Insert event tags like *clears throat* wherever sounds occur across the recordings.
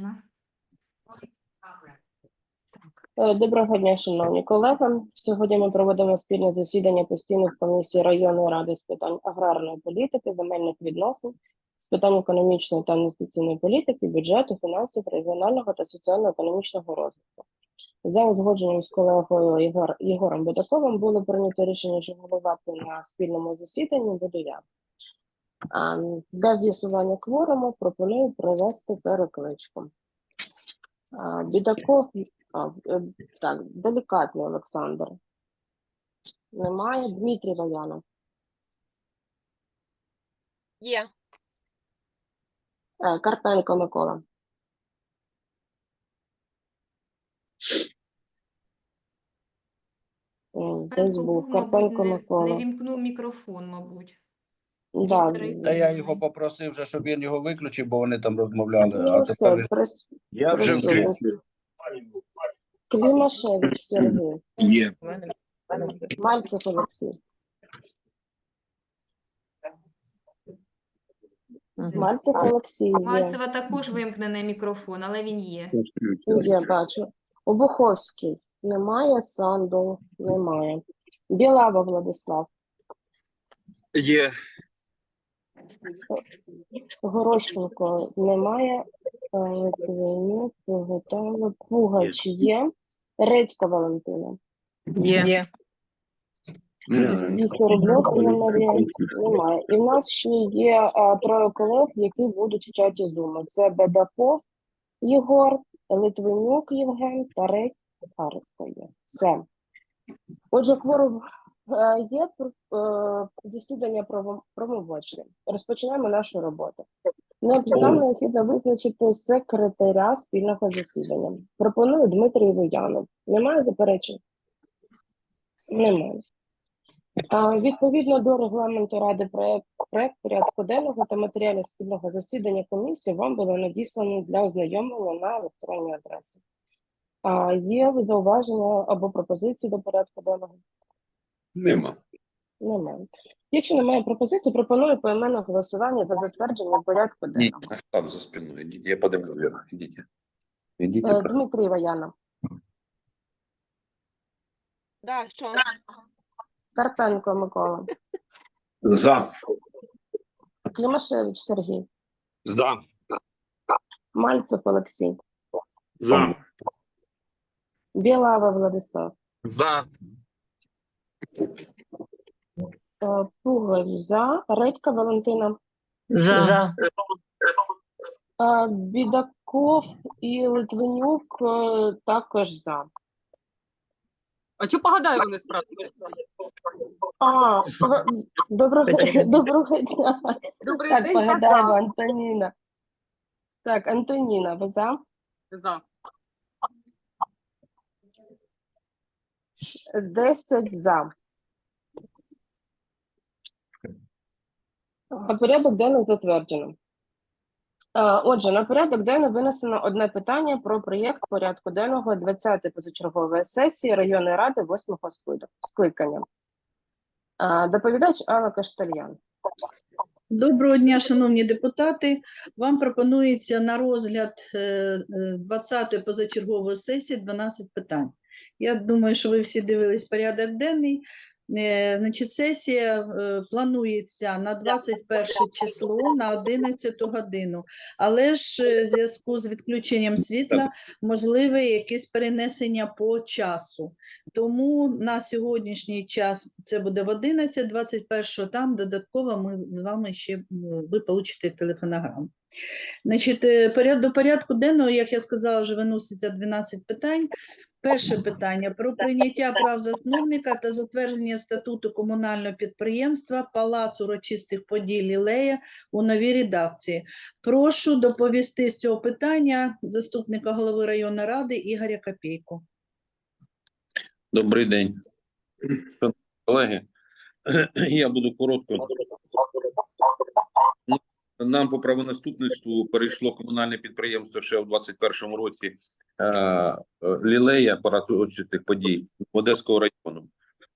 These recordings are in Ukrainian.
можна. Е, Доброго дня, шановні колеги. Сьогодні ми проводимо спільне засідання постійних комісій районної ради з питань аграрної політики, земельних відносин, з питань економічної та інвестиційної політики, бюджету, фінансів, регіонального та соціально-економічного розвитку. За узгодженням з колегою Єгор, Єгором Будаковим було прийнято рішення, що головати на спільному засіданні буду я. Для з'ясування кворуму пропоную провести перекличку. Бідаков а, е, так, делікатний Олександр. Немає. Дмитрій Воянов. Є. Е, Карпенко Микола. Десь Карпенко був Карпенко не, не вімкнув мікрофон, мабуть. Да, Та я його попросив, вже, щоб він його виключив, бо вони там розмовляли. Ну, А все, тепер прис- я вже включив. Клімашевич Сергій. Є. Мальцев Олексій. Мальцев Олексій є. Мальцева також вимкнений мікрофон, але він є. Є, бачу. Обуховський. Немає. Сандул. Немає. Білава Владислав. Є. Горощенко немає. е, Литвинюк, Поготало, Пугач є. Редька Валентина. Є. Дійсно, Рубльовцева Марія немає. І в нас ще є е, троє колег, які будуть в чаті Zoom. Це Бедаков Єгор, Литвинюк Євген та Редь Харко є. Все. Отже, е, є е, засідання право- правомочне. Розпочинаємо нашу роботу. Нам необхідно визначити секретаря спільного засідання. Пропоную Дмитрій Воянов. Немає заперечень? Немає. Відповідно до регламенту Ради проект, проект порядку денного та матеріалів спільного засідання комісії вам було надіслано для ознайомлення на електронні адреси. А, є зауваження або пропозиції до порядку денного? Нема. Немає. Якщо немає пропозицій, пропоную поіменне голосування за затвердження порядку Ні, денного. аж там за спиною. Ідіть, я подивлюсь. Віра. Ідіть. Ідіть. Е, Дмитрій Ваяна, Да, що? Карпенко Микола, За. Клімашевич Сергій, За. Мальцев Олексій, За. Білава Владислав. За. Е, Пугач за, Редька Валентина, За. е, Бідаков і Литвинюк е, також за. А чого погадаю вони справді? А, доброго, доброго дня. Добрий Так, день, погадаємо, Антоніна. Так, Антоніна, ви за? за. 10 за. А Порядок денний затверджено. Е, Отже, на порядок денний винесено одне питання про проєкт порядку денного 20-ї позачергової сесії районної ради 8-го склик- скликання. Е, Доповідач Алла Каштальян. Доброго дня, шановні депутати. Вам пропонується на розгляд е, е, 20-ї позачергової сесії 12 питань. Я думаю, що ви всі дивились порядок денний. Е, Значить, сесія е, планується на 21 число на 11 годину, але ж е, в зв'язку з відключенням світла можливе якесь перенесення по часу. Тому на сьогоднішній час це буде в 11, 21 там додатково ми з вами ще ви получите телефонограму. Значить, поряд- до порядку денного, як я сказала, вже виноситься 12 питань. Перше питання про прийняття прав засновника та затвердження статуту комунального підприємства Палац урочистих подій Лілея у новій редакції. Прошу доповісти з цього питання заступника голови районної ради Ігоря Копійку. Добрий день. Колеги, *clears throat* я буду коротко. Ну, Нам по правонаступництву перейшло комунальне підприємство ще в 21-му році е, лілея парадочистих подій Одеського району.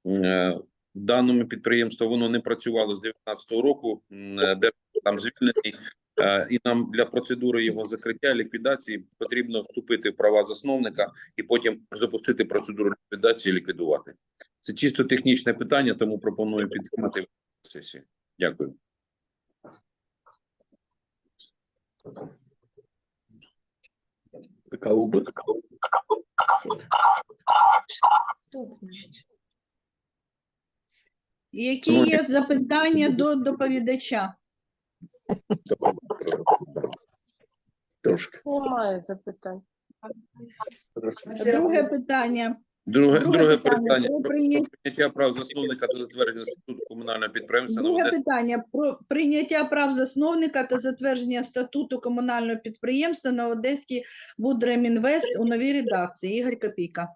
Е, даному підприємству воно не працювало з 19-го року, е, де там звільнений, е, і нам для процедури його закриття ліквідації потрібно вступити в права засновника і потім запустити процедуру ліквідації і ліквідувати. Це чисто технічне питання, тому пропоную підтримати сесію. Дякую. Наступне. Які Ну, є запитання до доповідача? Трошки. Немає запитань. Друге питання. Друге, Друге друге питання питання про прийняття- прав засновника та затвердження статуту комунального підприємства Друге Одесі. питання про прийняття прав засновника та затвердження статуту комунального підприємства на Одеський Будремінвест у новій редакції. Ігор Копійка.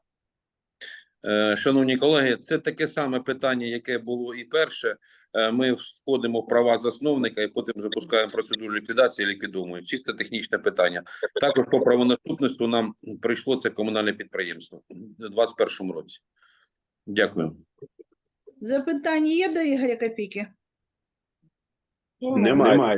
Е, Шановні колеги, це таке саме питання, яке було і перше. Е, Ми входимо в права засновника і потім запускаємо процедуру ліквідації, і ліквідуємо. Чисто технічне питання. Також по правонаступництву нам прийшло це комунальне підприємство у 2021 році. Дякую. Запитання є до Ігоря Копійки? Немає.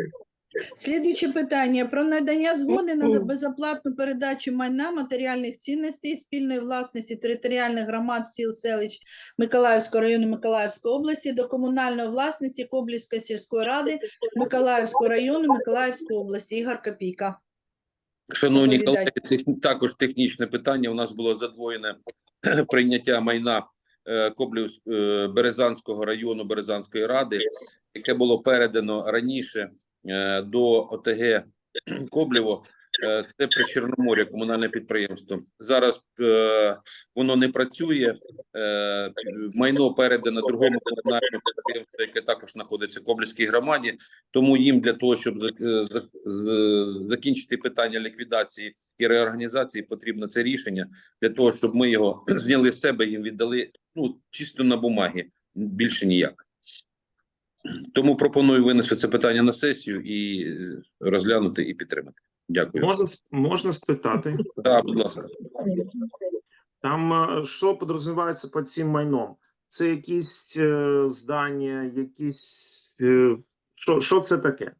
Слідуюче питання про надання згоди на безоплатну передачу майна матеріальних цінностей спільної власності територіальних громад сіл селищ Миколаївського району Миколаївської області до комунальної власності Коблівської сільської ради Миколаївського району Миколаївської області. Ігор Копійка. Шановні колеги, також технічне питання. У нас було задвоєне *clears throat* прийняття майна е, Коблів е, Березанського району Березанської ради, яке було передано раніше до ОТГ Коблєво. Е, Це при Чорномор'я комунальне підприємство. Зараз е, воно не працює. Е, майно передано другому комунальному підприємству, яке також знаходиться в Коблівській громаді. Тому їм для того, щоб е, закінчити питання ліквідації і реорганізації, потрібно це рішення для того, щоб ми його *clears throat* зняли з себе, їм віддали ну чисто на бумагі, більше ніяк. Тому пропоную винести це питання на сесію і е, розглянути і підтримати. Дякую. Можна, можна спитати, Так, будь ласка. там е, що підрозумівається під цим майном? Це якісь е, здання, якісь. Е, що, що це таке?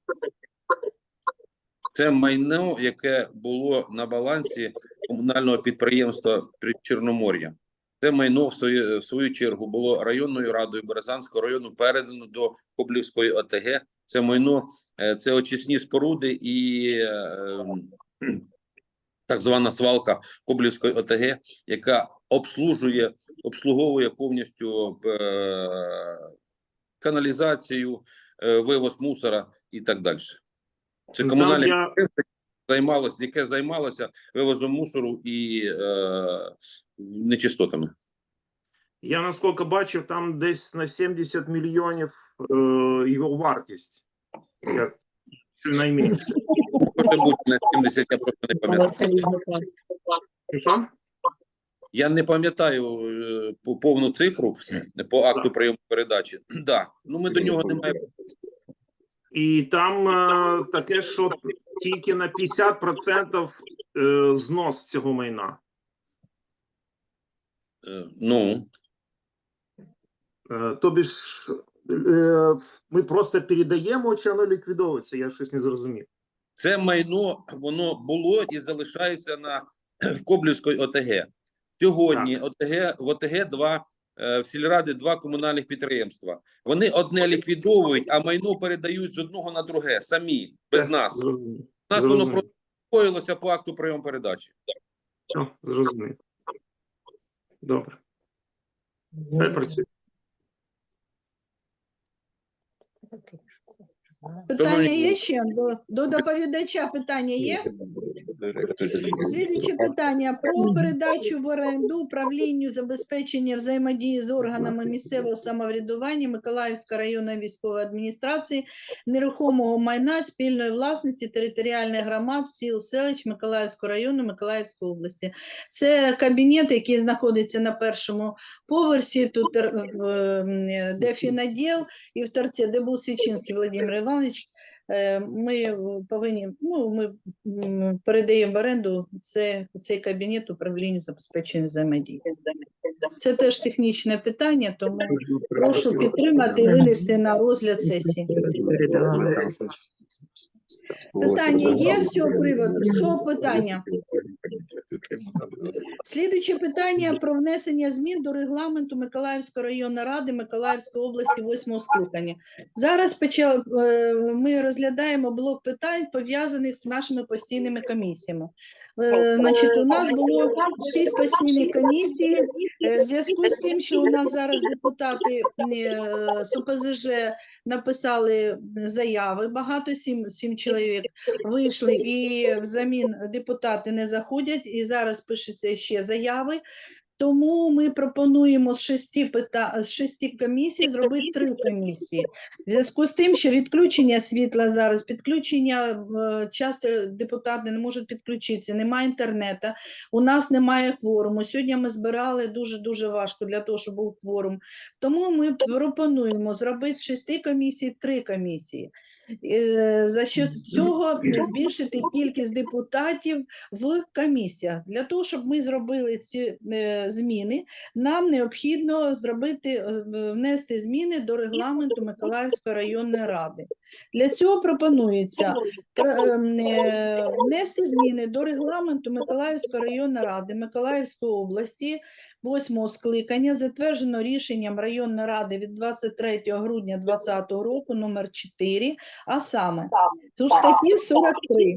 Це майно, яке було на балансі комунального підприємства при Чорномор'я. Це майно в свою, в свою чергу було районною радою Березанського району передано до Коблівської ОТГ. Це майно, е, це очисні споруди і е, ем, *clears throat* так звана свалка Коблівської ОТГ, яка обслужує, обслуговує повністю е, каналізацію, вивоз мусора і так далі. Це Ну, я, підприємство, займалося, яке займалося вивозом мусору і е, нечистотами. я наскільки бачив, там десь на 70 мільйонів е, його вартість. Як найменше. Може бути на 70, я просто не пам'ятаю. Що? Я не пам'ятаю е, по- повну цифру по акту прийому передачі. Да. Ну ми до нього не маємо. І там е, таке, що тільки на 50% е, знос цього майна. е, Ну Е, Тобі ж ми просто передаємо, чи воно ліквідовується? Я щось не зрозумів. це майно воно було і залишається на в Коблівської ОТГ. Сьогодні ОТГ в ОТГ два в сільради два комунальних підприємства. Вони одне ліквідовують, а майно передають з одного на друге самі без нас. У нас воно Зрозумів. по акту прийому передачі. Зрозуміло. Добре. Хай працює. Питання є ще? До, до доповідача питання є? Слідуюче питання про передачу в оренду управлінню забезпечення взаємодії з органами місцевого самоврядування Миколаївської районної військової адміністрації нерухомого майна спільної власності територіальних громад сіл селищ Миколаївського району Миколаївської області. Це кабінет, який знаходиться на першому поверсі, тут е, в, е, де фіноділ, і в торці, де був Січинський Володимир Іванович. Е, Ми повинні, ну, ми передаємо в оренду це, цей кабінет управлінню забезпечення взаємодії. Це теж технічне питання, тому прошу підтримати і винести на розгляд сесії. Питання є з цього приводу, з цього питання? Слідуюче питання про внесення змін до регламенту Миколаївської районної ради Миколаївської області 8 скликання. Зараз почав, е, ми розглядаємо блок питань, пов'язаних з нашими постійними комісіями. Е, Значить, у нас було шість постійних комісій. Е, В зв'язку з тим, що у нас зараз депутати е, з ОПЗЖ написали заяви, багато, сім, сім чоловік вийшли, і взамін депутати не заходять, і зараз пишуться ще заяви. Тому ми пропонуємо з шести, пита... з шести комісій зробити три комісії. В зв'язку з тим, що відключення світла зараз, підключення, е, часто депутати не можуть підключитися, немає інтернету, у нас немає кворуму. Сьогодні ми збирали дуже-дуже важко для того, щоб був кворум. Тому ми пропонуємо зробити з шести комісій три комісії. Е, За счет цього збільшити кількість депутатів в комісіях. Для того, щоб ми зробили ці е, зміни, нам необхідно зробити, е, внести зміни до регламенту Миколаївської районної ради. Для цього пропонується пр- ем, е, внести зміни до регламенту Миколаївської районної ради Миколаївської області восьмого скликання, затверджено рішенням районної ради від 23 грудня 2020 року номер 4, а саме у статті 43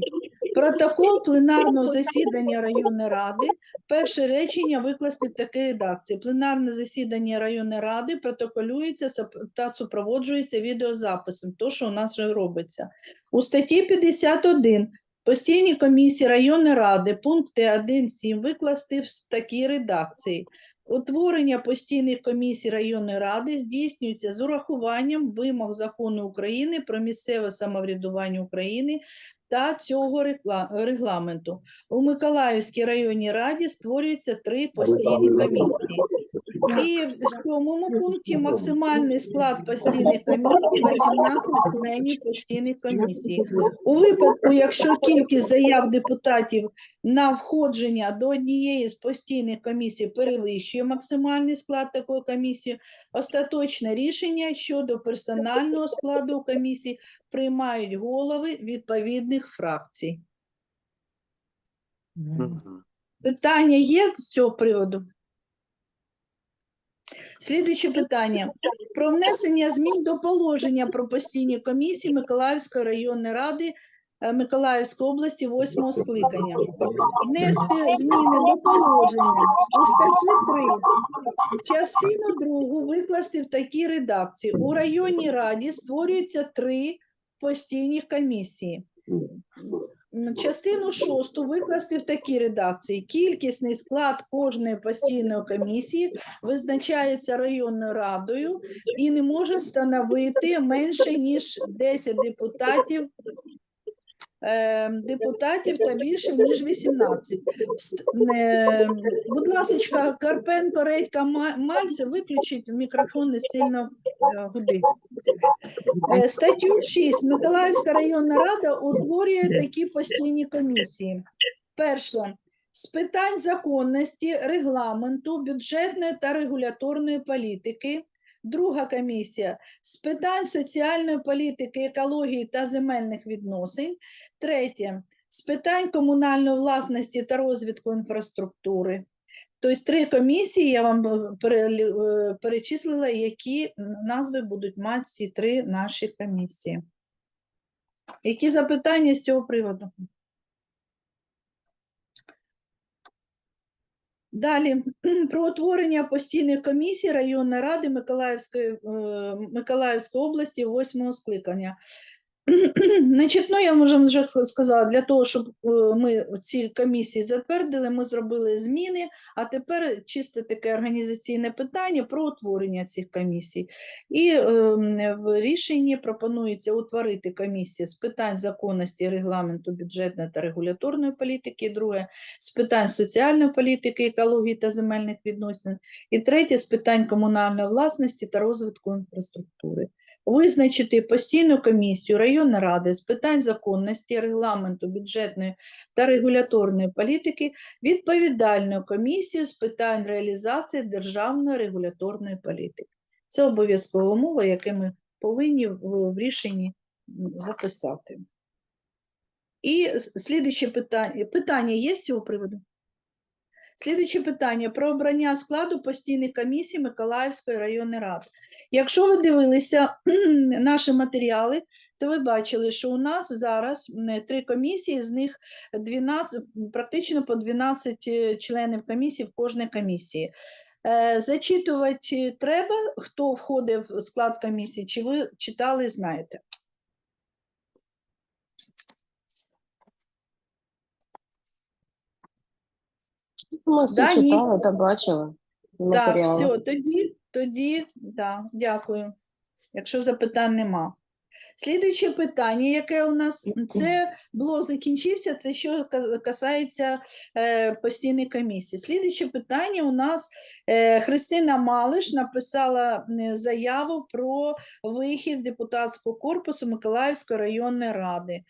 протокол пленарного засідання районної ради перше речення викласти в такій редакції. Пленарне засідання районної ради протоколюється та супроводжується відеозаписом, то, що у нас вже робиться. У статті 51 постійні комісії районної ради пункти 1-7 викласти в такій редакції. Утворення постійних комісій районної ради здійснюється з урахуванням вимог закону України про місцеве самоврядування України та цього регламенту. У Миколаївській районній раді створюються три постійні комісії. І в сьомому пункті максимальний склад постійних комісій 18 членів постійних комісій. У випадку, якщо кількість заяв депутатів на входження до однієї з постійних комісій перевищує максимальний склад такої комісії, остаточне рішення щодо персонального складу комісії приймають голови відповідних фракцій. Питання є з цього приводу? Слідуюче питання. Про внесення змін до положення про постійні комісії Миколаївської районної ради е, Миколаївської області 8 скликання. Внести зміни до положення у статті 3. Частину другу викласти в такій редакції. У районній раді створюється три постійні комісії. Частину шосту викласти в такій редакції. Кількісний склад кожної постійної комісії визначається районною радою і не може становити менше, ніж 10 депутатів, депутатів та більше, ніж 18. Е, Будь ласка, Карпенко, Редька, Ма- Мальцев, виключіть мікрофон не сильно е, гудить. Е, Статтю 6. Миколаївська районна рада утворює такі постійні комісії. Перше. З питань законності, регламенту, бюджетної та регуляторної політики. Друга комісія з питань соціальної політики, екології та земельних відносин. Третє з питань комунальної власності та розвитку інфраструктури. Тобто три комісії я вам е, е, перечислила, які назви будуть мати ці три наші комісії. Які запитання з цього приводу? Далі *clears throat* про утворення постійних комісій районної ради Миколаївської, е, Миколаївської області восьмого скликання. Значить, ну, я вже вже сказала, для того, щоб е, ми ці комісії затвердили, ми зробили зміни, а тепер чисто таке організаційне питання про утворення цих комісій. І е, в рішенні пропонується утворити комісію з питань законності, регламенту, бюджетної та регуляторної політики, друге з питань соціальної політики, екології та земельних відносин, і третє з питань комунальної власності та розвитку інфраструктури. Визначити постійну комісію районної ради з питань законності, регламенту, бюджетної та регуляторної політики відповідальною комісією з питань реалізації державної регуляторної політики. Це обов'язкова умова, яку ми повинні в, рішенні записати. І с- питання. Питання є з цього приводу? Слідуюче питання про обрання складу постійної комісії Миколаївської районної ради. Якщо ви дивилися *clears throat* наші матеріали, то ви бачили, що у нас зараз три комісії, з них 12, практично по 12 е, членів комісії в кожній комісії. Е, Зачитувати треба, хто входив в склад комісії, чи ви читали, знаєте? Ми всі Да, ні. та бачили Так, матеріали. все, тоді, тоді, да, дякую. Якщо запитань нема. Слідуюче питання, яке у нас, це блок закінчився, це що касається е, постійної комісії. Слідуюче питання у нас е, Христина Малиш написала заяву про вихід депутатського корпусу Миколаївської районної ради.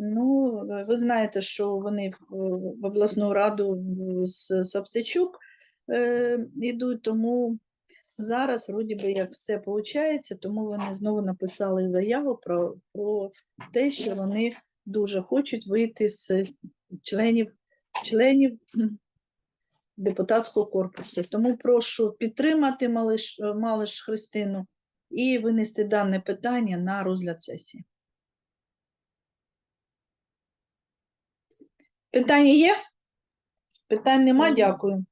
Ну, ви знаєте, що вони в обласну раду з Сапсичук е, йдуть, тому зараз вроді би як все виходить, тому вони знову написали заяву про, про те, що вони дуже хочуть вийти з членів, членів депутатського корпусу. Тому прошу підтримати Малиш, Малиш Христину і винести дане питання на розгляд сесії. Питання є? Питань нема, дякую.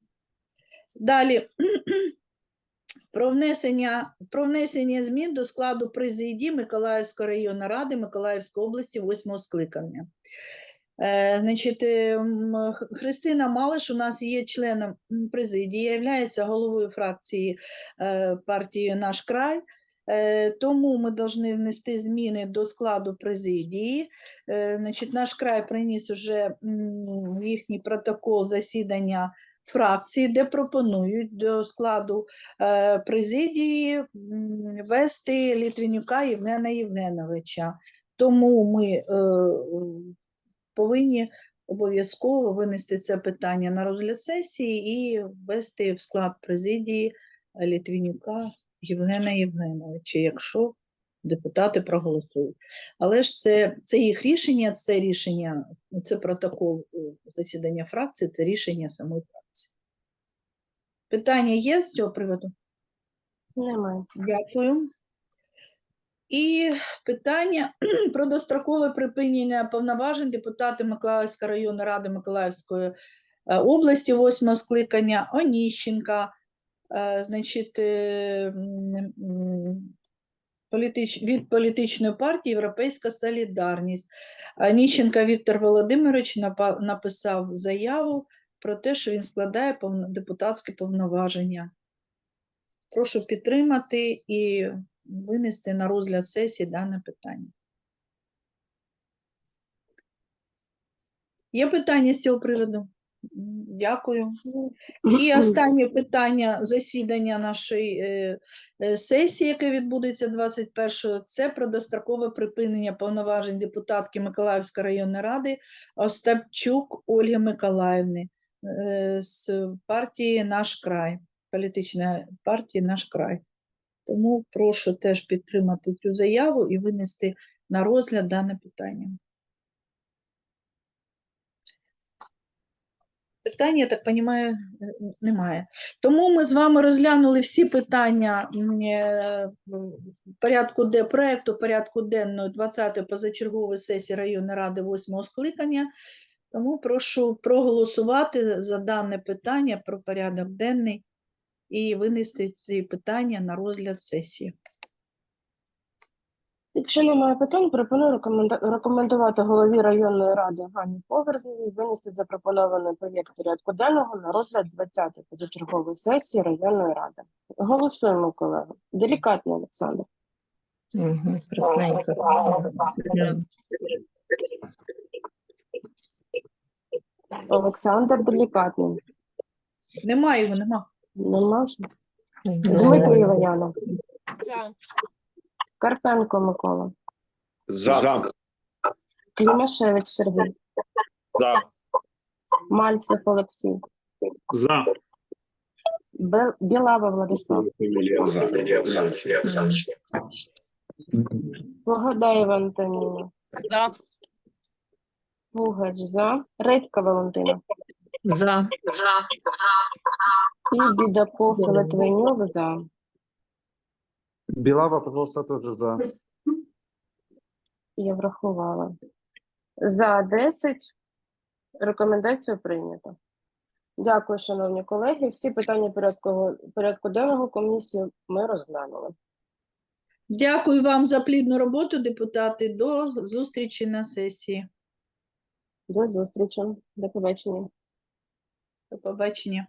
Далі. *clears throat* Про внесення, про внесення змін до складу президії Миколаївської районної ради Миколаївської області 8 скликання. Е, значить, е, м, Х- Христина Малиш у нас є членом президії, є головою фракції е, партії Наш край. Е, Тому ми повинні внести зміни до складу президії. Е, Значить, наш край приніс уже їхній протокол засідання фракції, де пропонують до складу е, президії вести Літвінюка Євгена Євгеновича. Тому ми повинні обов'язково винести це питання на розгляд сесії і ввести в склад президії Літвінюка Євгена Євгеновича, якщо депутати проголосують. Але ж це, це їх рішення, це рішення, це протокол е, засідання фракції, це рішення самої фракції. Питання є з цього приводу? Немає. Дякую. І питання *clears throat* про дострокове припинення повноважень депутата Миколаївської районної ради Миколаївської е, області, восьмого скликання Оніщенка, значить, е, м, м, політич, від політичної партії Європейська Солідарність. Оніщенка Віктор Володимирович написав заяву про те, що він складає депутатське повноваження. Прошу підтримати і винести на розгляд сесії дане питання. Є питання з цього приводу? Дякую. І останнє питання засідання нашої е, е, сесії, яке відбудеться 21-го, це про дострокове припинення повноважень депутатки Миколаївської районної ради Остапчук Ольги Миколаївни е, з партії Наш край, політичної партії Наш край. Тому прошу теж підтримати цю заяву і винести на розгляд дане питання. Питання, я так розумію, немає. Тому ми з вами розглянули всі питання е, порядку де проекту порядку денного 20-ї позачергової сесії районної ради 8 скликання. Тому прошу проголосувати за дане питання про порядок денний і винести ці питання на розгляд сесії. Якщо немає питань, пропоную рекомендувати голові районної ради Гані Поверзневій винести запропонований проєкт порядку денного на розгляд 20-ї позачергової сесії районної ради. Голосуємо, колеги. Делікатний Олександр. Угу, Олександр Делікатний. Немає його, нема. Нема? Дмитрий Іванянов. Карпенко Микола, За. Клімашевич Сергій, За. Мальцев Олексій, За. Бел- Білава Владислав, Погодаєва Антоніна, За. Пугач за, Редька Валентина За. і Бідаков Литвинюк за. Белава, пожалуйста, тоже за. Я врахувала. За 10 рекомендацію прийнято. Дякую, шановні колеги. Всі питання порядку, порядку денного комісії ми розглянули. Дякую вам за плідну роботу, депутати. До зустрічі на сесії. До зустрічі. До побачення. До побачення.